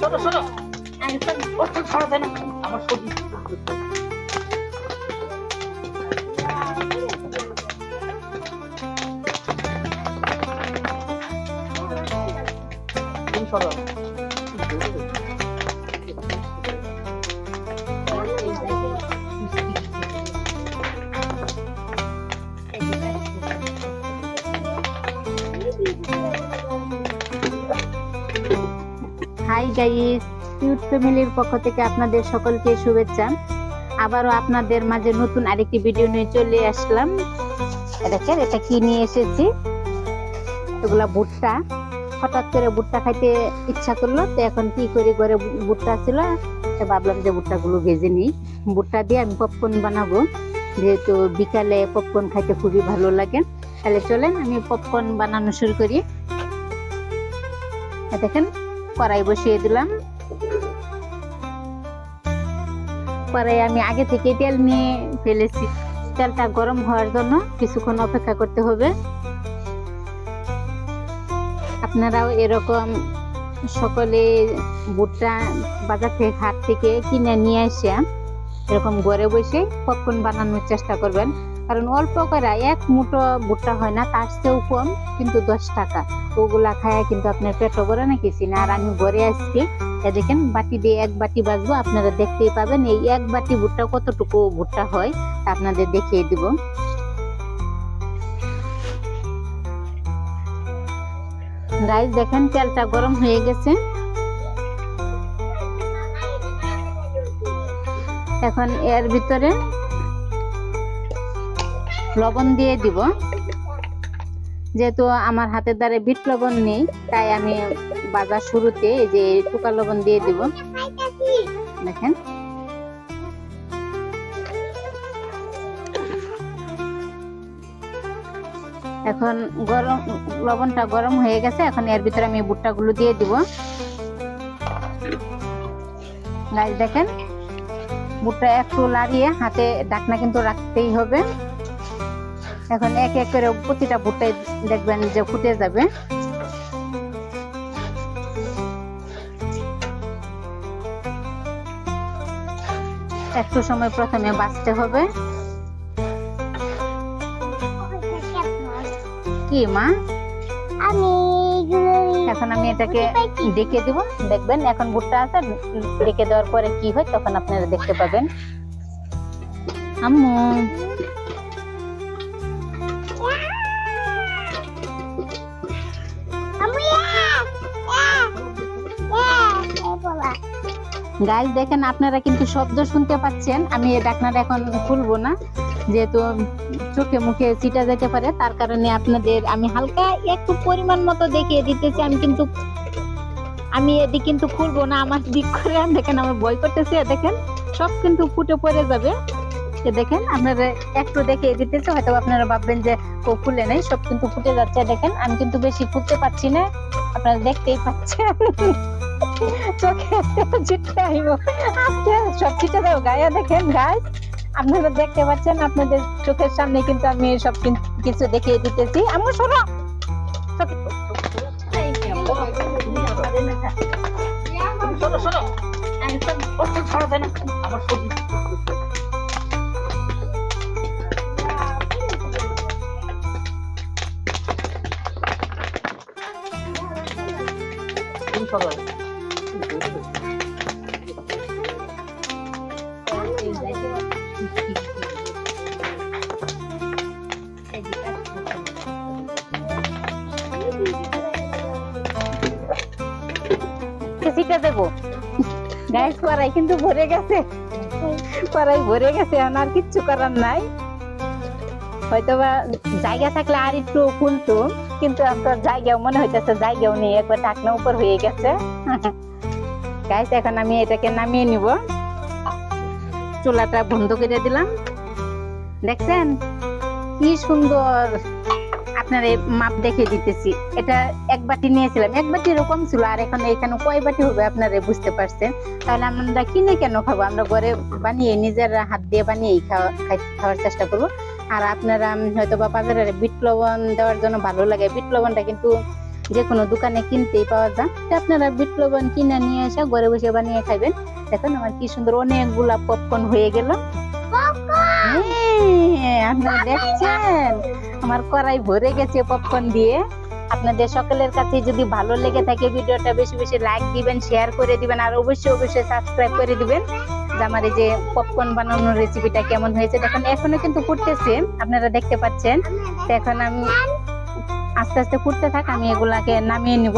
শোনো শোনো ওটা ছাড়া দেয় না আমার সবজি তুমি সরো হাই গাইস কিউট ফ্যামিলির পক্ষ থেকে আপনাদের সকলকে শুভেচ্ছা। আবারও আপনাদের মাঝে নতুন আরেকটি ভিডিও নিয়ে চলে আসলাম। দেখেন এটা কি নিয়ে এসেছি? এগুলা ভুট্টা। হঠাৎ করে ভুট্টা খাইতে ইচ্ছা করল, তো এখন কি করি, ঘরে ভুট্টা ছিল, তো ভাবলাম যে ভুট্টাগুলো ভেজে নিই। ভুট্টা দিয়ে আমি পপকর্ন বানাবো। যেহেতু বিকালে পপকর্ন খাইতে খুবই ভালো লাগে। তাহলে চলেন, আমি পপকর্ন বানানো শুরু করি। দেখেন, কড়াই বসিয়ে দিলাম। কড়াই আমি আগে থেকে তেল নিয়ে ফেলেছি। তেলটা গরম হওয়ার জন্য কিছুক্ষণ অপেক্ষা করতে হবে। আপনারাও এরকম সকলে ভুট্টা বাজার থেকে হাট থেকে কিনে নিয়ে এসে এরকম ঘরে বসে পপকর্ন বানানোর চেষ্টা করবেন। কারণ অল্প করে এক মুঠো ভুট্টা হয় না, তার চেয়েও কম কিন্তু দশ টাকা। ওগুলা খায় কিন্তু আপনার পেট ভরে না কিছু না। আর আমি ঘরে এ দেখেন বাটি দিয়ে এক বাটি বাজবো আপনারা দেখতেই পাবেন এই এক বাটি ভুট্টা কতটুকু ভুট্টা হয় আপনাদের দেখিয়ে দিব। গাইস দেখেন তেলটা গরম হয়ে গেছে। এখন এর ভিতরে লবণ দিয়ে দিব। যেহেতু আমার হাতের দ্বারে বিট লবণ নেই, তাই আমি বাজার শুরুতে এই যে টুকা লবণ দিয়ে দিব। দেখেন। এখন গরম, লবণটা গরম হয়ে গেছে, এখন এর ভিতরে আমি ভুট্টাগুলো দিয়ে দিব। দেখেন? ভুট্টা একটু লাড়িয়ে হাতে ডাকনা কিন্তু রাখতেই হবে। এখন এক এক করে প্রতিটা ভুট্টাই দেখবেন যে ফুটে যাবে। একটু সময় প্রথমে বাঁচতে হবে। কি মা? আমি এখন আমি এটাকে ডেকে দিব। দেখবেন এখন ভুট্টা আছে ডেকে দেওয়ার পরে কি হয় তখন আপনারা দেখতে পাবেন। আম্মু। গাইজ দেখেন আপনারা কিন্তু শব্দ শুনতে পাচ্ছেন। আমি এই ডাকনাটা এখন খুলবো না, যেহেতু চোখে মুখে চিটা যেতে পারে, তার কারণে আপনাদের আমি হালকা একটু পরিমাণ মতো দেখিয়ে দিতেছি। আমি কিন্তু, আমি এদিক কিন্তু খুলবো না, আমার দিক করে। দেখেন, আমার ভয় করতেছে, দেখেন, সব কিন্তু ফুটে পড়ে যাবে। দেখেন, আপনারা একটু দেখিয়ে দিতেছে হয়তো আপনারা ভাববেন যে, ও ফুলে নেই, সব কিন্তু ফুটে যাচ্ছে। দেখেন, আমি কিন্তু বেশি ফুটতে পারছি না, আপনারা দেখতেই পাচ্ছেন। চোখে সব গায়ে আপনারা দেখতে পাচ্ছেন, আপনাদের চোখের সামনে কিন্তু আমি সব কিছু দেখিয়ে দিতেছি। আমি শোনো। শোনো শোনো। চিটে দেবো। গাইস কড়াই কিন্তু ভরে গেছে। কড়াই ভরে গেছে আর কিচ্ছু করার নাই। হয়তো বা জায়গা থাকলে আর একটু ফুলতো কিন্তু আপনার জায়গাও মনে হইতেছে জায়গাও নেই, একবার ঢাকনা উপর হয়ে গেছে। গাইস এখন আমি এটাকে নামিয়ে নিব। চুলাটা বন্ধ করে দিলাম। দেখছেন? কি সুন্দর! আপনার এই মাপ দেখে দিতেছি। এটা এক বাটি নিয়েছিলাম। এক বাটি এরকম ছিল, আর এখন এখানে কয় বাটি হবে আপনারা বুঝতে পারছেন? তাহলে আমরা কিনে কেন খাব? আমরা ঘরে বানিয়ে, নিজের হাত দিয়ে বানিয়ে খাওয়া খাওয়ার চেষ্টা করব। আর আপনারা হয়তো বা বাজারে বিট লবণ দেওয়ার জন্য ভালো লাগে। বিট লবণটা কিন্তু যে কোনো দোকানে কিনতেই পাওয়া যায়। তো আপনারা বিট লবণ কিনে নিয়ে এসে ঘরে বসে বানিয়ে খাবেন দেখুন আমার কি সুন্দর অনেকগুলা পপকর্ন হয়ে গেল। আপনারা দেখছেন? আমার কড়াই ভরে গেছে পপকর্ন দিয়ে। আপনাদের সকলের কাছে যদি ভালো লেগে থাকে ভিডিওটা, বেশি বেশি লাইক দিবেন শেয়ার করে দিবেন, আর অবশ্যই অবশ্যই সাবস্ক্রাইব করে দিবেন। আমার এই যে পপকর্ন বানানোর রেসিপিটা কেমন হয়েছে, দেখুন, এখনও কিন্তু ফুটতেছে, আপনারা দেখতে পাচ্ছেন। তো এখন আমি আস্তে আস্তে ফুটতে থাক, আমি এগুলাকে নামিয়ে নিব।